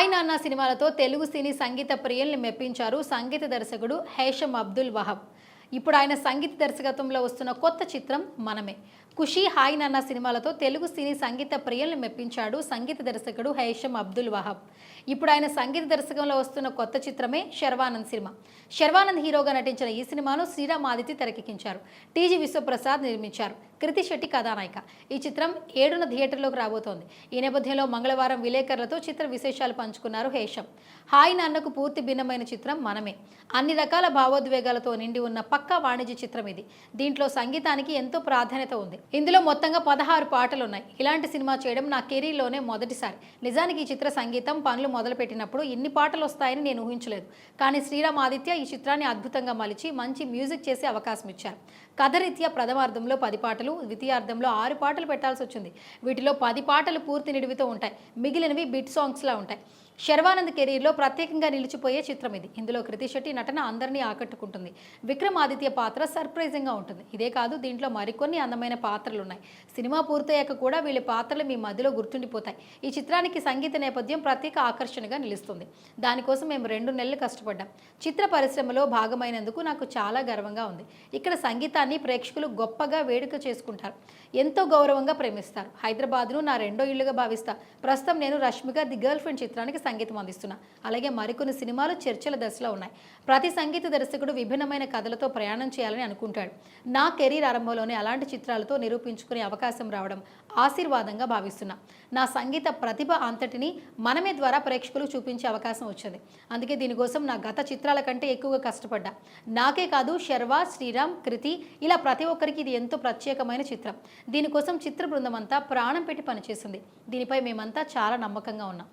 Hi నాన్న సినిమాలతో తెలుగు సినీ సంగీత ప్రియుల్ని మెప్పించారు సంగీత దర్శకుడు హేషం అబ్దుల్ వహబ్. ఇప్పుడు ఆయన సంగీత దర్శకత్వంలో వస్తున్న కొత్త చిత్రం మనమే. ఖుషీ హాయ్ నాన్న సినిమాలతో తెలుగు సినీ సంగీత ప్రియులను మెప్పించాడు సంగీత దర్శకుడు హైషం అబ్దుల్ వహాబ్. ఇప్పుడు ఆయన సంగీత దర్శకంలో వస్తున్న కొత్త చిత్రమే శర్వానంద్ సినిమా. శర్వానంద్ హీరోగా నటించిన ఈ సినిమాను శ్రీరామ్ ఆదిత్య తెరకెక్కించారు. టీజీ విశ్వప్రసాద్ నిర్మించారు. కృతి శెట్టి కథానాయిక. ఈ చిత్రం ఏడున థియేటర్లోకి రాబోతోంది. ఈ నేపథ్యంలో మంగళవారం విలేకరులతో చిత్ర విశేషాలు పంచుకున్నారు హేషం. హాయ్ నాన్నకు పూర్తి భిన్నమైన చిత్రం మనమే. అన్ని రకాల భావోద్వేగాలతో నిండి ఉన్న పక్కా వాణిజ్య చిత్రం ఇది. దీంట్లో సంగీతానికి ఎంతో ప్రాధాన్యత ఉంది. ఇందులో మొత్తంగా పదహారు పాటలు ఉన్నాయి ఇలాంటి సినిమా చేయడం నా కెరీర్లోనే మొదటిసారి. నిజానికి ఈ చిత్ర సంగీతం పనులు మొదలుపెట్టినప్పుడు ఇన్ని పాటలు వస్తాయని నేను ఊహించలేదు. కానీ శ్రీరామ్ ఆదిత్య ఈ చిత్రాన్ని అద్భుతంగా మలిచి మంచి మ్యూజిక్ చేసే అవకాశం ఇచ్చారు కథరీత్యా ప్రథమార్థంలో పది పాటలు ద్వితీయార్థంలో ఆరు పాటలు పెట్టాల్సి వచ్చింది వీటిలో పది పాటలు పూర్తి నిడివితో ఉంటాయి. మిగిలినవి బిట్ సాంగ్స్లా ఉంటాయి. శర్వానంద్ కెరీర్లో ప్రత్యేకంగా నిలిచిపోయే చిత్రం ఇది. ఇందులో కృతి శెట్టి నటన అందరినీ ఆకట్టుకుంటుంది. ఆదిత్య పాత్ర సర్ప్రైజింగ్గా ఉంటుంది. ఇదే కాదు దీంట్లో మరికొన్ని అందమైన పాత్రలు ఉన్నాయి సినిమా పూర్తయ్యాక కూడా వీళ్ళ పాత్రలు మీ మధ్యలో గుర్తుండిపోతాయి. ఈ చిత్రానికి సంగీత నేపథ్యం ప్రత్యేక ఆకర్షణగా నిలుస్తుంది. దానికోసం మేము రెండు నెలలు కష్టపడ్డాం. చిత్ర పరిశ్రమలో భాగమైనందుకు నాకు చాలా గర్వంగా ఉంది. ఇక్కడ సంగీతాన్ని ప్రేక్షకులు గొప్పగా వేడుక చేసుకుంటారు. ఎంతో గౌరవంగా ప్రేమిస్తారు. హైదరాబాద్ను నా రెండో ఇల్లుగా భావిస్తా. ప్రస్తుతం నేను రష్మిక ది గర్ల్ ఫ్రెండ్ చిత్రానికి సంగీతం అందిస్తున్నా. అలాగే మరికొన్ని సినిమాలు చర్చల దశలో ఉన్నాయి. ప్రతి సంగీత దర్శకుడు విభిన్నమైన కథలతో ప్రయాణం చేయాలని అనుకుంటాడు. నా కెరీర్ ఆరంభంలోనే అలాంటి చిత్రాలతో నిరూపించుకునే అవకాశం రావడం ఆశీర్వాదంగా భావిస్తున్నా. నా సంగీత ప్రతిభ అంతటిని మనమే ద్వారా ప్రేక్షకులు చూపించే అవకాశం వచ్చింది. అందుకే దీనికోసం నా గత చిత్రాల కంటే ఎక్కువగా కష్టపడ్డా. నాకే కాదు శర్వా శ్రీరామ్ కృతి ఇలా ప్రతి ఒక్కరికి ఇది ఎంతో ప్రత్యేకమైన చిత్రం. దీనికోసం చిత్ర బృందం అంతా ప్రాణం పెట్టి పనిచేసింది. దీనిపై మేమంతా చాలా నమ్మకంగా ఉన్నాం.